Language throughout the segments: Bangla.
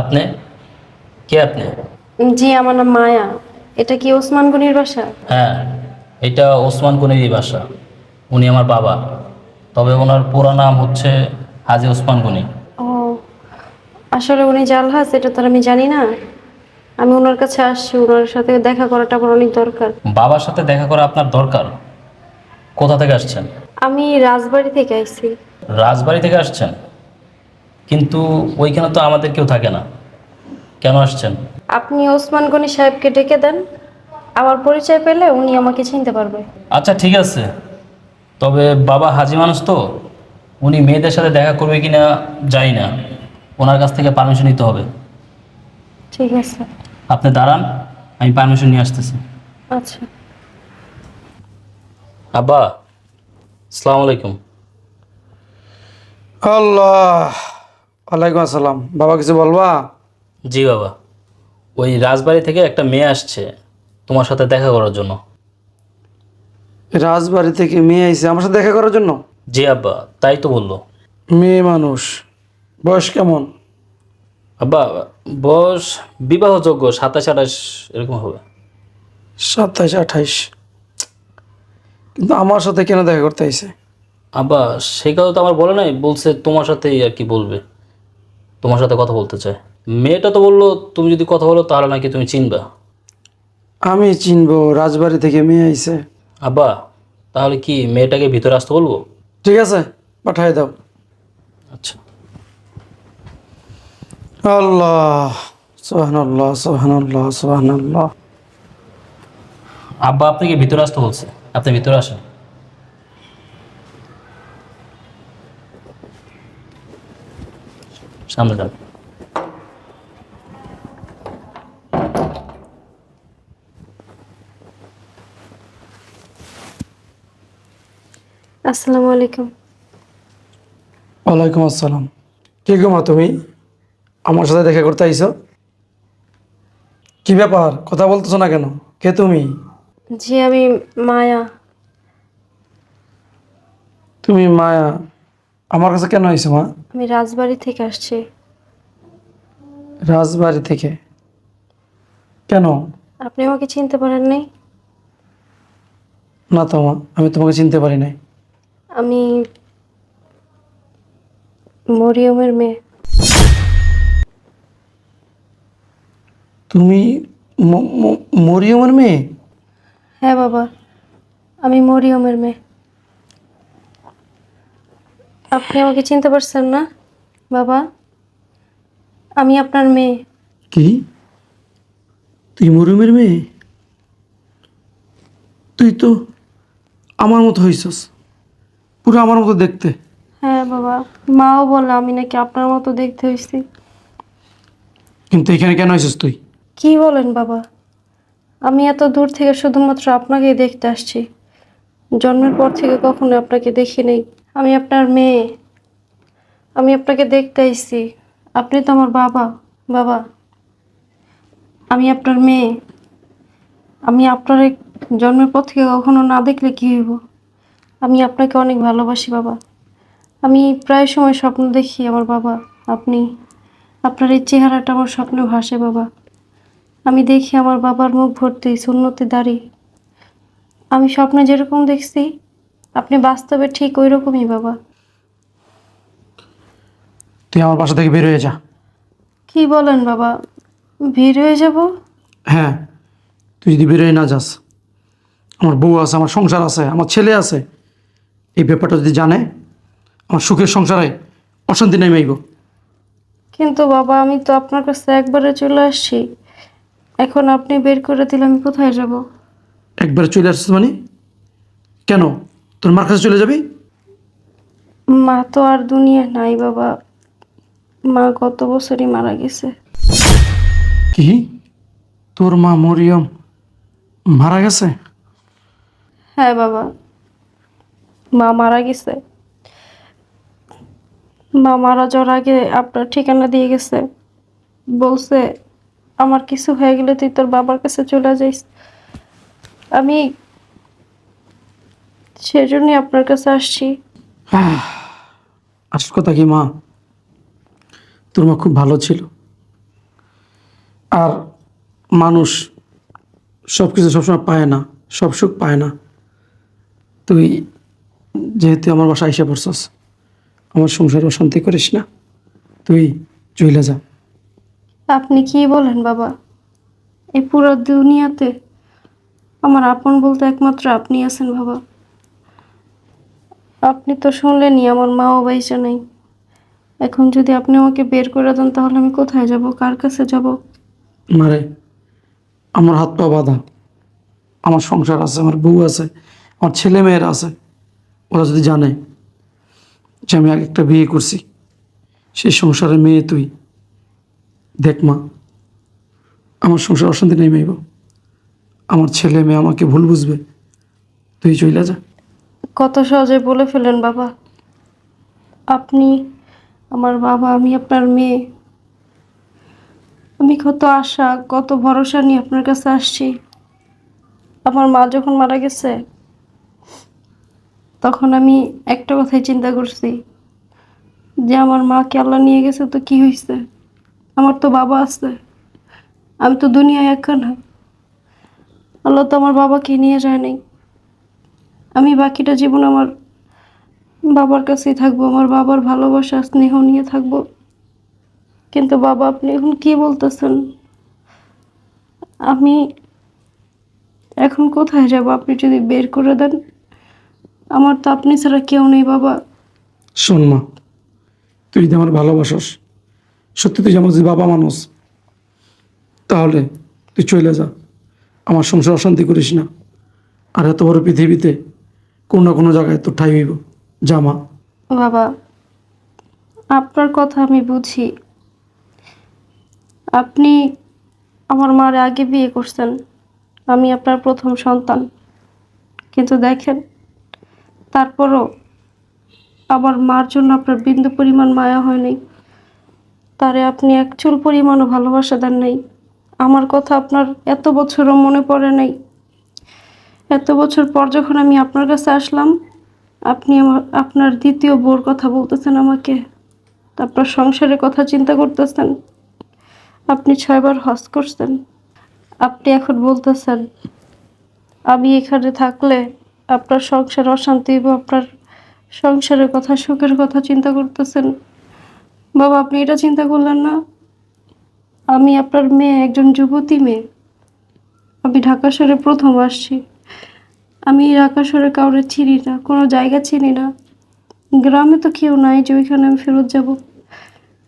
আপনি? কে আপনি? জি আমার নাম মায়া। এটা কি ওসমান গনির বাসা? হ্যাঁ এটা ওসমান গনিরই বাসা। উনি আমার বাবা। তবে ওনার পুরো নাম হচ্ছে হাজি ওসমান গনি। ও আসলে উনি জালহাজ এটা তো আর আমি জানি না। আমি ওনার কাছে আসছি ওনার সাথে দেখা করাটা আমার অনেক দরকার। বাবার সাথে দেখা করা আপনার দরকার? কোথা থেকে আসছেন? আমি রাজবাড়ি থেকে আইছি রাজবাড়ি থেকে আসছেন? কিন্তু ওইখানে তো আমাদের কেউ থাকে না। কেন আসছেন? আপনি ওসমান গনি সাহেবকে ডেকে দেন। আমার পরিচয় পেলে উনি আমাকে চিনতে পারবে। আচ্ছা ঠিক আছে। তবে বাবা হাজি মানুষ তো। উনি মেয়েদের সাথে দেখা করবে কি না জানি না। ওনার কাছ থেকে পারমিশন নিতে হবে। ঠিক আছে। আপনি দাঁড়ান আমি পারমিশন নিয়ে আসতেছি। আচ্ছা। আব্বা আসসালামু আলাইকুম। আল্লাহ ওয়ালাইকুম আসসালাম। বাবা কিছু বলবা? জি বাবা ওই রাজবাড়ি থেকে একটা মেয়ে আসছে তোমার সাথে দেখা করার জন্য। রাজবাড়ি থেকে মেয়ে আইছে আমার সাথে দেখা করার জন্য? জি আব্বা তাই তো বলল। মেয়ে মানুষ বয়স কেমন? আব্বা বয়স বিবাহযোগ্য সাতাশ আঠাশ এরকম হবে। সাতাশ আঠাইশ কিন্তু আমার সাথে কেন দেখা করতে আইছে? আব্বা সেই কথা তো আমার বলে নাই বলছে তোমার সাথেই আর কি বলবে। তোমার সাথে কথা বলতে চায়। মেয়েটা তো বলল তুমি যদি কথা বলো তাহলে নাকি তুমি চিনবা। আমি চিনবো রাজবাড়ি থেকে মেয়ে আইছে। আব্বা তাহলে কি মেয়েটাকে ভিতরে আসতে বলব? ঠিক আছে পাঠাই দাও। আচ্ছা। আল্লাহ সোহান আল্লাহ সোহান আল্লাহ সোহান আল্লাহ আব্বা আপনাকে ভিতরে আসতে বলছে। আপনি ভিতরে আসেন। সামনে যান। আসসালামু আলাইকুম। ওয়ালাইকুম আসসালাম। কে গো মা তুমি? আমার সাথে দেখা করতে আইছো? কি ব্যাপার? কথা বলতেছো না কেন? কে তুমি? জি আমি মায়া। তুমি মায়া। আমার কাছে কেন আইছো মা? আমি রাজবাড়ি থেকে আসছি। রাজবাড়ি থেকে? কেন? আপনি আমাকে চিনতে পারেন নাই না তো মা আমি তোমাকে চিনতে পারি নাই। আমি মরিয়মের মেয়ে। তুমি মরিয়মের মেয়ে? হ্যাঁ বাবা আমি মরিয়মের মেয়ে। আপনি আমাকে চিনতে পারছেন না? বাবা আমি আপনার মেয়ে। কি? তুই মরিয়মের মেয়ে? তুই তো আমার মতো হইছস। পুরো আমার মতো দেখতে। হ্যাঁ বাবা মাও বলে আমি নাকি আপনার মতো দেখতে হয়েছি কিন্তু এখানে কেন হইছস তুই? কি বলেন বাবা? আমি এত দূর থেকে শুধুমাত্র আপনাকেই দেখতে আসছি। জন্মের পর থেকে কখনো আপনাকে দেখি নেই। আমি আপনার মেয়ে। আমি আপনাকে দেখতে আইছি আপনি তো আমার বাবা বাবা। আমি আপনার মেয়ে। আমি আপনার জন্মের পর থেকে কখনো না দেখলে কী হইব? আমি আপনাকে অনেক ভালোবাসি, বাবা। আমি প্রায় সময় স্বপ্ন দেখি আমার বাবা, আপনি। আপনার এই চেহারাটা আমার স্বপ্নে ভাসে, বাবা। আমি দেখি আমার বাবার মুখ ভর্তি সুন্নতি দাড়ি। আমি স্বপ্নে যেরকম দেখছি আপনি বাস্তবে ঠিক ওই রকমই বাবা। তুই আমার বাসা থেকে বের হয়ে যা। কি বলেন বাবা? বের হয়ে যাব? হ্যাঁ তুই যদি বের হয়ে না যাস আমার বউ আছে আমার সংসার আছে আমার ছেলে আছে এই ব্যাপারটা যদি জানে আমার সুখের সংসারে অশান্তি নেমে আইব কিন্তু বাবা আমি তো আপনার কাছে একবারে চলে আসছি। এখন আপনি বের করে দিলে আমি কোথায় যাব? একবার চলে আসছিস মানে? কেন? তোর মার কাছে চলে যাবি? মা তো আর দুনিয়া নাই বাবা। মা গত বছরই মারা গেছে। কি? তোর মা মরিয়ম মারা গেছে? হ্যাঁ বাবা। মা মারা গেছে। মা মারা যাওয়ার আগে আপনার ঠিকানা দিয়ে গেছে। বলছে আমার কিছু হয়ে গেলে তুই তোর বাবার কাছে চলে যাইস। আমি সেজন্যই আপনার কাছে আসছি। আসল কথা কি, মা? তোর মা খুব ভালো ছিল। আর মানুষ সব কিছু সবসময় পায় না, সব সুখ পায় না। তুই যেহেতু আমার বাসায় এসে পড়ছস, আমার সংসারে অশান্তি করিস না। তুই চলে যা। আপনি কি বলেন, বাবা? এই পুরো দুনিয়াতে আমার আপন বলতে একমাত্র আপনি আছেন, বাবা। আপনি তো শুনলেনই, আমার মাও বাইসা নেই। এখন যদি আপনি আমাকে বের করে দেন, তাহলে আমি কোথায় যাব? কার কাছে যাব? মারে, আমার হাত পা বাঁধা। আমার সংসার আছে, আমার বউ আছে, আমার ছেলে মেয়েরা আছে। ওরা যদি জানে যে আমি আগে একটা বিয়ে করছি, সেই সংসারে মেয়ে তুই। দেখ মা, আমার সংসার অশান্তি নেই মেয়েব আমার ছেলে মেয়ে আমাকে ভুল বুঝবে। তুই চইলা যা। কত সহজে বলে ফেলেন বাবা। আপনি আমার বাবা, আমি আপনার মেয়ে। আমি কত আশা, কত ভরসা নিয়ে আপনার কাছে আসছি। আমার মা যখন মারা গেছে, তখন আমি একটা কথাই চিন্তা করছি, যে আমার মাকে আল্লাহ নিয়ে গেছে তো কি হয়েছে আমার তো বাবা আছে। আমি তো দুনিয়ায় একা না। আল্লাহ তো আমার বাবাকে নিয়ে যায় নাই। আমি বাকিটা জীবন আমার বাবার কাছেই থাকব, আমার বাবার ভালোবাসা, স্নেহ নিয়ে থাকব। কিন্তু বাবা, আপনি এখন কি বলতেছেন? আমি এখন কোথায় যাব? আপনি যদি বের করে দেন, আমার তো আপনি ছাড়া কেউ নেই বাবা। শোন মা, তুই যদি আমার ভালোবাসস সত্যি তুই আমার বাবা মানুষ, তাহলে তুই চলে যা। আমার সংসার অশান্তি করিস না। আর এত বড় পৃথিবীতে কোনো না কোনো জায়গায় তোর ঠাই হইব। যা মা। বাবা, আপনার কথা আমি বুঝি। আপনি আমার মার আগে বিয়ে করছেন। আমি আপনার প্রথম সন্তান। কিন্তু দেখেন, তারপরও আমার মার জন্য আপনার বিন্দু পরিমাণ মায়া হয় নাই তারে আপনি এক চুল পরিমাণও ভালোবাসা দেন নাই। আমার কথা আপনার এত বছরও মনে পড়ে নাই। এত বছর পর যখন আমি আপনার কাছে আসলাম, আপনি আমার, আপনার দ্বিতীয় বোর কথা বলতেছেন আমাকে। তারপর সংসারের কথা চিন্তা করতেছেন। আপনি ছয়বার হজ করছেন। আপনি এখন বলতেছেন, আমি এখানে থাকলে আপনার সংসার অশান্তি বা আপনার সংসারের কথা, সুখের কথা চিন্তা করতেছেন। বাবা, আপনি এটা চিন্তা করলেন না? আমি আপনার মেয়ে, একজন যুবতী মেয়ে। আমি ঢাকা শহরে প্রথম আসছি। আমি ঢাকা শহরে কাউরে চিনি না, কোনো জায়গা চিনি না। গ্রামে তো কেউ নাই যে ওইখানে আমি ফেরত যাব।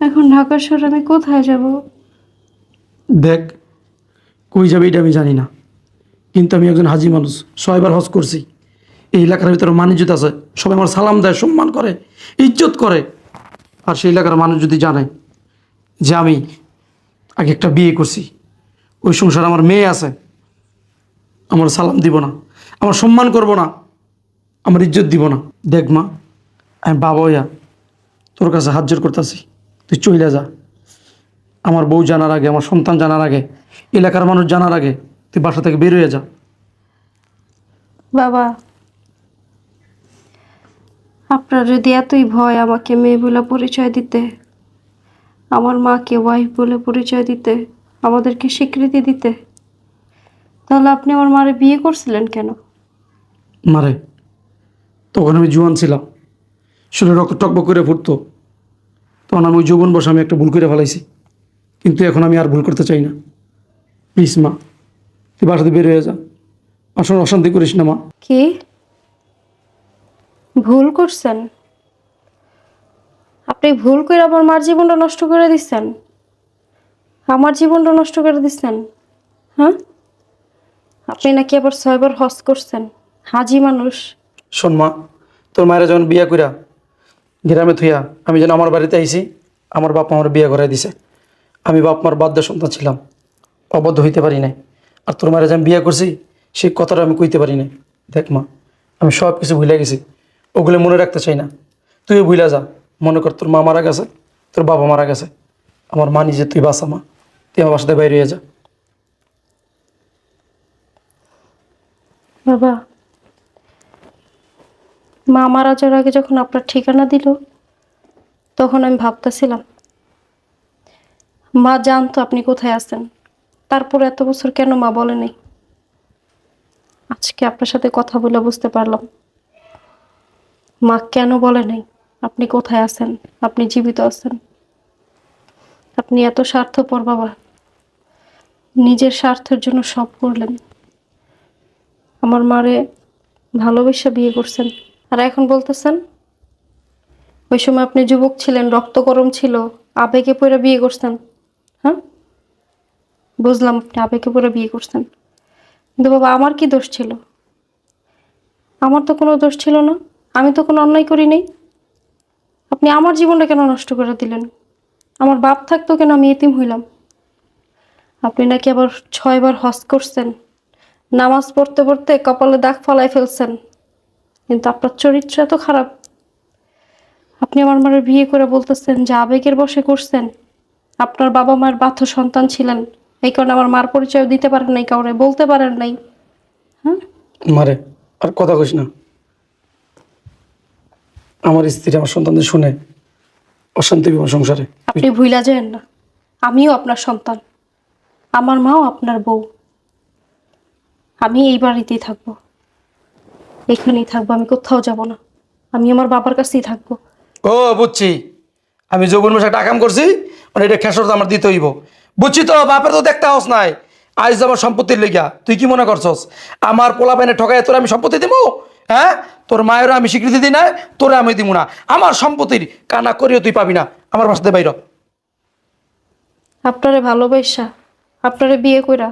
এখন ঢাকা শহরে আমি কোথায় যাব? দেখ, কই যাবে এটা আমি জানি না। কিন্তু আমি একজন হাজি মানুষ, ছয়বার হজ করছি। এই এলাকার ভিতরে মানিজ্যত আছে, সবাই আমার সালাম দেয়, সম্মান করে, ইজ্জত করে। আর সেই এলাকার মানুষ যদি জানে যে আমি আগে একটা বিয়ে করছি, ওই সংসারে আমার মেয়ে আছে, আমার সালাম দিব না, আমার সম্মান করব না, আমার ইজ্জত দিব না। দেখ মা, আমি বাবা হইয়া তোর কাছে হাত জোর করতেছি, তুই চইলা যা। আমার বউ জানার আগে, আমার সন্তান জানার আগে, এলাকার মানুষ জানার আগে তুই বাসা থেকে বের হয়ে যা। বাবা আপনার যদি এতই ভয় আমাকে মেয়ে বলে পরিচয় দিতে। আমার মাকে ওয়াইফ বলে পরিচয় দিতে আমাদেরকে স্বীকৃতি দিতে। তাহলে আপনি আমার মারে বিয়ে করছিলেন কেন? মারে তখন আমি জুয়ান ছিলাম। শরীরে রক্ত টকবক করে ফুটতো। তখন আমি ওই যৌবন বসে আমি একটা ভুল করে ফেলাইছি। কিন্তু এখন আমি আর ভুল করতে চাই না। প্লিজ মা তুই বাসাতে বের হয়ে যা। আসলে অশান্তি করিস না মা। কি? ভুল করছেন? আপনি ভুল করে আমার মার জীবনটা নষ্ট করে দিচ্ছেন। আমার জীবনটা নষ্ট করে দিচ্ছেন হ্যাঁ? আপনি নাকি আবার ছয়বার হজ করছেন, হাজি মানুষ। শোন মা, তোর মায়েরা যখন বিয়া কইরা গ্রামে থুইয়া আমি যেন আমার বাড়িতে আইছি, আমার বাপ আমার বিয়ে করাই দিছে। আমি বাপ মার বাদ্য সন্তান ছিলাম অবদ্ধ হইতে পারি নাই। আর তোর মায়েরা যে আমি বিয়ে করছি, সেই কথাটা আমি কইতে পারি নাই। দেখ মা, আমি সব কিছু ভুলে গেছি। ওগুলো মনে রাখতে চাই না। তুইও ভুলে যা। মনে কর তোর মা মারা গেছে, তোর বাবা মারা গেছে। আমার মা নিজে, তুই বাসা মা। তুই আমার বাসাতে বাইরে হয়ে যা। বাবা, মা মারা যাওয়ার আগে যখন আপনার ঠিকানা দিল, তখন আমি ভাবতেছিলাম, মা জানতো আপনি কোথায় আছেন। তারপর এত বছর কেন মা বলে নাই? আজকে আপনার সাথে কথা বলে বুঝতে পারলাম। মা কেন বলে নাই? আপনি কোথায় আছেন? আপনি জীবিত আছেন। আপনি এত স্বার্থপর, বাবা। নিজের স্বার্থের জন্য সব করলেন। আমার মারে ভালোবেসে বিয়ে করছেন। আর এখন বলতেছেন, ওই সময় আপনি যুবক ছিলেন, রক্ত গরম ছিল, আবেগে পড়ে বিয়ে করছেন। হ্যাঁ? বুঝলাম আপনি আবেগে পড়ে বিয়ে করছেন। কিন্তু বাবা, আমার কি দোষ ছিল? আমার তো কোনো দোষ ছিল না। আমি তো কোনো অন্যায় করি নাই। আপনি আমার জীবনটা কেন নষ্ট করে দিলেন? আমার বাপ থাকতো কেন আমি এতিম হইলাম? আপনি নাকি আবার ছয়বার হজ করছেন, নামাজ পড়তে পড়তে কপালে দাগ ফলাই ফেলছেন, কিন্তু আপনার চরিত্র এত খারাপ। আপনি আমার মায়ের বিয়ে করে বলতেছেন যে আবেগের বসে করছেন, আপনার বাবা মায়ের বাধ্য সন্তান ছিলেন, এই কারণে আমার মার পরিচয় দিতে পারেন নাই, কাউরে বলতে পারেন নাই। হ্যাঁ? মারে, আর কথা কইস না। আমার স্ত্রী আমার সন্তানদের শুনে অশান্তি হবে সংসারে। আপনি ভুইলা যায়েন না। আমিও আপনার সন্তান। আমার মাও আপনার বউ। আমি এই বাড়িতেই থাকব। এখানেই থাকব। আমি কোথাও যাব না। আমি আমার বাবার কাছেই থাকব। ও বুঝছি। আমি যৌবন মাসে একটা কাম করছি মানে এটা খেসর তো আমার দিতে হইব। বুঝছি তো বাপের তো দেখতে হস নাই। আজ আমার সম্পত্তির লেগা তুই কি মনে করছস? আমার পোলা পাইনে ঠকাই তোর আমি সম্পত্তি দিব হ্যাঁ? তোর মায়েরও আমি স্বীকৃতি দিই না তোরে আমি দিব না। আমার সম্পত্তির কানা করিও তুই পাবি না। আমার বাসাতে বাইর আপনারে ভালোবাসা, আপনারে বিয়ে কইরা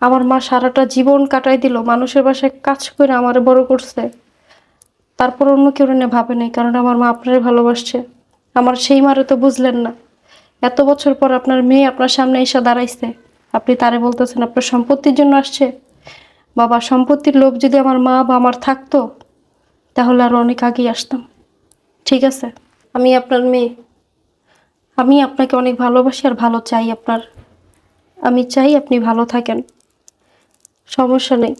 আমার মা সারাটা জীবন কাটাই দিল, মানুষের বাসায় কাজ করে আমারে বড় করছে। তারপর অন্য কেউ নিয়ে ভাবে নাই, কারণ আমার মা আপনারে ভালোবাসছে। আমার সেই মারে তো বুঝলেন না। এত বছর পর আপনার মেয়ে আপনার সামনে এসে দাঁড়াইছে। আপনি তারে বলতেছেন, আপনার সম্পত্তির জন্য আসছে। বাবা, সম্পত্তির লোভ যদি আমার মা বা আমার থাকতো, তাহলে আরও অনেক আগেই আসতাম। ঠিক আছে? আমি আপনার মেয়ে। আমি আপনাকে অনেক ভালোবাসি আর ভালো চাই আপনার। আমি চাই আপনি ভালো থাকেন। সমস্যা নেই।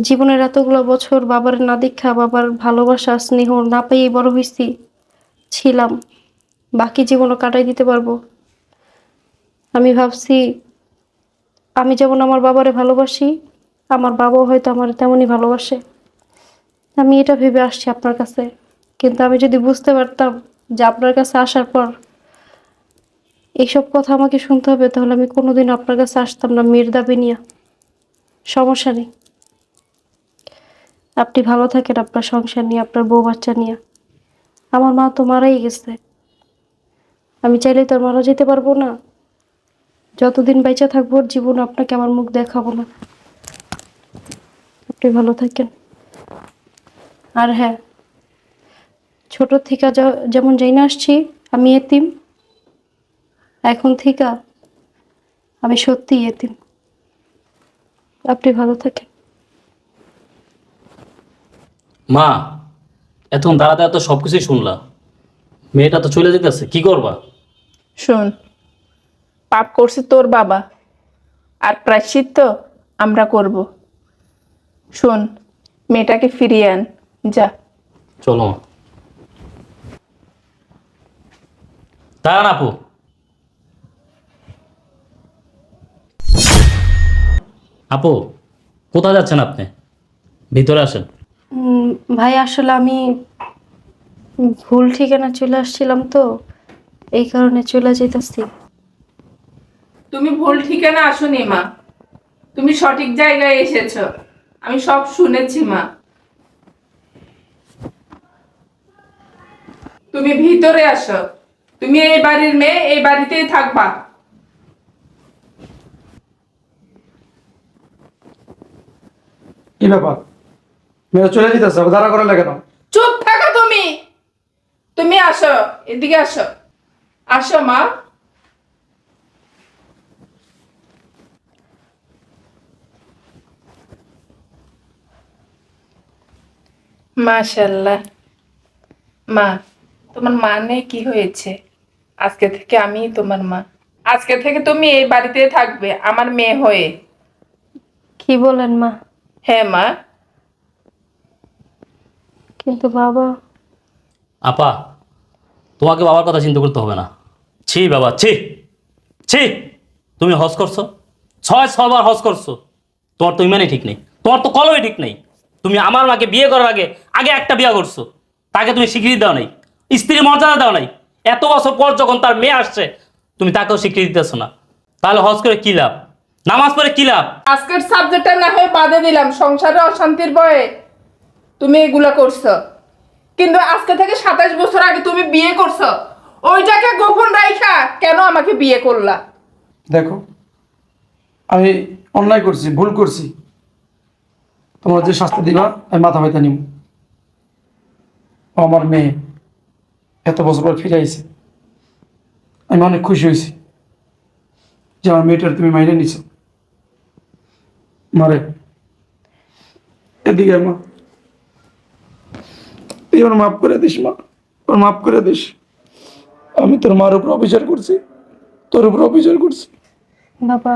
জীবনের এতগুলো বছর বাবার না দীক্ষা বাবার ভালোবাসা, স্নেহ না পেয়েই বড় হয়েছি, ছিলাম। বাকি জীবনও কাটাই দিতে পারব। আমি ভাবছি আমি যেমন আমার বাবারে ভালোবাসি, আমার বাবাও হয়তো আমার তেমনই ভালোবাসে। আমি এটা ভেবে আসছি আপনার কাছে। কিন্তু আমি যদি বুঝতে পারতাম যে আপনার কাছে আসার পর এইসব কথা আমাকে শুনতে হবে, তাহলে আমি কোনোদিন আপনার কাছে আসতাম না, মেয়ের দাবি নিয়ে। সমস্যা নেই। আপনি ভালো থাকেন আপনার সংসার নিয়ে, আপনার বউ বাচ্চা নিয়ে। আমার মা তো মারাই গেছে। আমি চাইলে তো মারা যেতে পারব না। যতদিন বেঁচে থাকব ওর জীবন আপনাকে আমার মুখ দেখাবো না। আপনি ভালো থাকেন। আর হ্যাঁ ছোট থেকে যা- যেমন জেনে আসছি আমি এতিম। এখন থেকে আমি সত্যি এতিম। আপনি ভালো থাকেন। মা এতক্ষণ দাঁড়াতে এত সব কিছুই শুনলা মেয়েটা তো চলে যেতেছে কি করবা? শোন পাপ করছে তোর বাবা। আর প্রায়শ্চিত্ত আমরা করব। শোন মেয়েটাকে ফিরিয়ে আন। যা। চলো মা। দাঁড়ান আপু। আপু কোথায় যাচ্ছেন আপনি? ভিতরে আসেন। উম, ভাই আসলে আমি ভুল ঠিকানা চলে আসছিলাম তো এই কারণে চলে যেতেছি। তুমি ভুল ঠিকানা আসোনি মা। তুমি সঠিক জায়গায় এসেছ। আমি সব শুনেছি মা। তুমি ভিতরে আসো। তুমি এই বাড়ির মেয়ে এই বাড়িতেই থাকবা। কি ব্যাপার? মেয়েরা চলে যেতেছে দাঁড়া করা লাগে না চুপ থাকো তুমি। তুমি আসো এদিকে আসো। আসো মা। মাশাল্লাহ মা তোমার মানে কি হয়েছে? আজকে থেকে আমি তোমার মা। আজকে থেকে তুমি এই বাড়িতে থাকবে আমার মেয়ে হয়ে। কি বলেন মা? হ্যাঁ মা। কিন্তু বাবা। আপা তোমাকে বাবার কথা চিন্তা করতে হবে না। ছি বাবা ছি। ছি তুমি হজ করছ? ছয় ছবার হজ করছ। তোমার তো ইমানই ঠিক নেই। তোমার তো কলমই ঠিক নেই। তুমি আমার মাকে বিয়ে করার আগে আগে একটা বিয়ে করছ। তাকে তুমি স্বীকৃতি দাও নাই। স্ত্রীর মর্যাদা দাও নাই। এত বছর পর যখন তার মেয়ে আসছে তুমি তাকেও স্বীকৃতি দিতেছো না। তাহলে হজ করে কী লাভ? নামাজ পড়ে কী লাভ? আজকের সাবজেক্টটা না হয় বাদে দিলাম। সংসারে অশান্তির বয়ে তুমি এগুলা করছ। কিন্তু আজকে থেকে সাতাশ বছর আগে তুমি বিয়ে করছ। ওইটাকে গোপন রাইখা কেন আমাকে বিয়ে করলা? দেখো আমি অন্যায় করছি ভুল করছি। তোমরা যে শাস্তি দিবা, আমি মাথা ব্যথা নিব আমার মেয়ে এত বছর পর ফিরে আইছে। আমি অনেক খুশি হয়েছি যে আমার মেয়েটার তুমি মাইনে নিছো। মারে, এদিকে মা। তুই আমার মাফ করে দিস, মা। ওর মাফ করে দিস। আমি তোর মার উপর অবিচার করছি, তোর উপর অবিচার করছি। বাবা।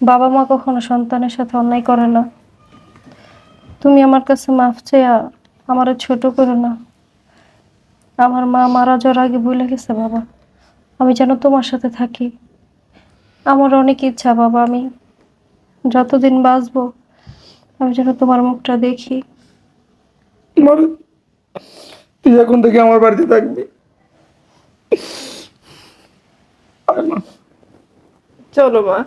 বাবা মা কখনো সন্তানের সাথে অন্যায় করে না। তুমি আমার কাছে মাফ চেয়া আমার ছোট করো না। আমার মা মারা যাওয়ার আগে ভুলে গেছে বাবা। আমি যেন তোমার সাথে থাকি। আমার অনেক ইচ্ছা বাবা আমি যতদিন বাঁচবো আমি যেন তোমার মুখটা দেখি। তুই এখন থেকে আমার বাড়িতে থাকবি। চলো মা।